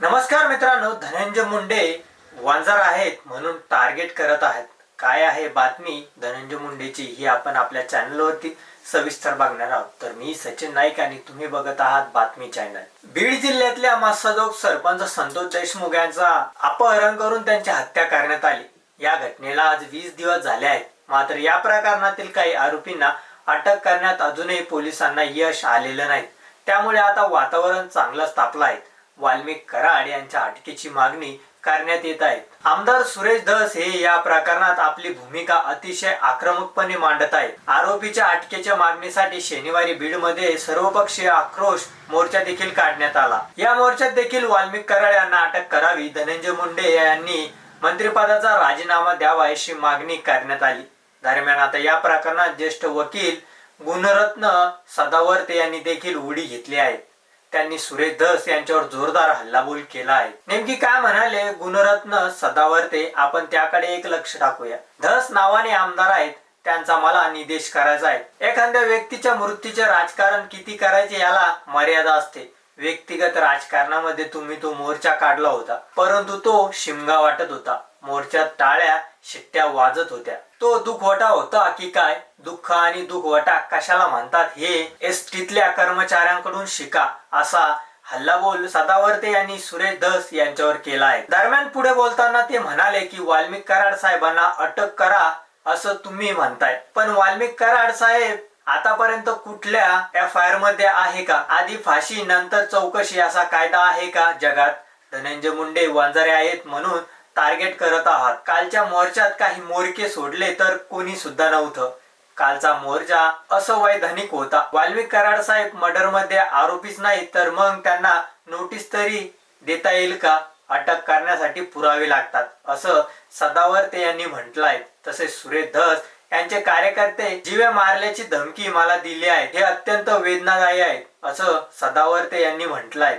नमस्कार मित्रांनो धनंजय मुंडे वांजार आहेत म्हणून टार्गेट करत आहेत. काय आहे बातमी? धनंजय मुंडेची ही आपण आपल्या चॅनलवरती सविस्तर बघणार आहोत. तर मी सचिन नाईक आणि तुम्ही बघत आहात बातमी चॅनल बीड जिल्ह्यातल्या मस्साजोग सरपंच संतोष देशमुख यांचा अपहरण करून त्यांची हत्या करण्यात आली. या घटनेला आज वीस दिवस झाले आहेत. मात्र या प्रकरणातील काही आरोपींना अटक करण्यात अजूनही पोलिसांना यश आलेलं नाही. त्यामुळे आता वातावरण चांगलंच तापलं आहे. वाल्मिक कराड यांच्या अटकेची मागणी करण्यात येत आहे. आमदार सुरेश धस हे या प्रकरणात आपली भूमिका अतिशय आक्रमकपणे मांडत आहेत. आरोपीच्या अटकेच्या मागणीसाठी शनिवारी बीडमध्ये सर्वपक्षीय आक्रोश मोर्चा देखील काढण्यात आला. या मोर्चात देखील वाल्मिक कराड यांना अटक करावी धनंजय मुंडे यांनी मंत्रिपदाचा राजीनामा द्यावा अशी मागणी करण्यात आली. दरम्यान आता या प्रकरणात ज्येष्ठ वकील गुणरत्न सदावर्ते यांनी देखील उडी घेतली आहे. त्यांनी सुरेश धस यांच्यावर जोरदार हल्लाबोल केला आहे नेमकी काय म्हणाले गुणरत्न सदावर्ते आपण त्याकडे एक लक्ष टाकूया. धस नावाने आमदार आहेत. त्यांचा मला निदेश करायचा आहे. एखाद्या व्यक्तीच्या मृत्यूचे राजकारण किती करायचे याला मर्यादा असते. व्यक्तिगत राजकारणामध्ये तुम्ही तो मोर्चा काढला होता. परंतु तो शिमगा वाटत होता. मोर्चात टाळ्या शिट्ट्या वाजत होत्या. तो दुखवटा होता की काय? दुःख आणि दुखवटा कशाला म्हणतात हे? एस टीतल्या कर्मचाऱ्यांकडून शिका असा हल्लाबोल सदावर्ते यांनी सुरेश धस यांच्यावर केला आहे दरम्यान पुढे बोलताना ते म्हणाले की वाल्मिक कराड साहेबांना अटक करा असं तुम्ही म्हणताय. पण वाल्मिक कराड साहेब आतापर्यंत कुठल्या एफ आय आरमध्ये आहे का? आधी फाशी नंतर चौकशी असा कायदा आहे का? जगात धनंजय मुंडे वांजारे आहेत म्हणून टार्गेट करत आहात. कालच्या मोर्चात काही मोरके सोडले तर कोणी सुद्धा नव्हतं. कालचा मोर्चा असंवैधानिक होता. वाल्मिक कराड साहेब मर्डरमध्ये आरोपीच नाही तर मग त्यांना नोटीस तरी देता येईल का? अटक करण्यासाठी पुरावे लागतात असं सदावर्ते यांनी म्हटलंय. तसेच सुरेश धस यांचे कार्यकर्ते जीवे मारल्याची धमकी मला दिली आहे. हे अत्यंत वेदनादायी आहे असं सदावर्ते यांनी म्हटलंय.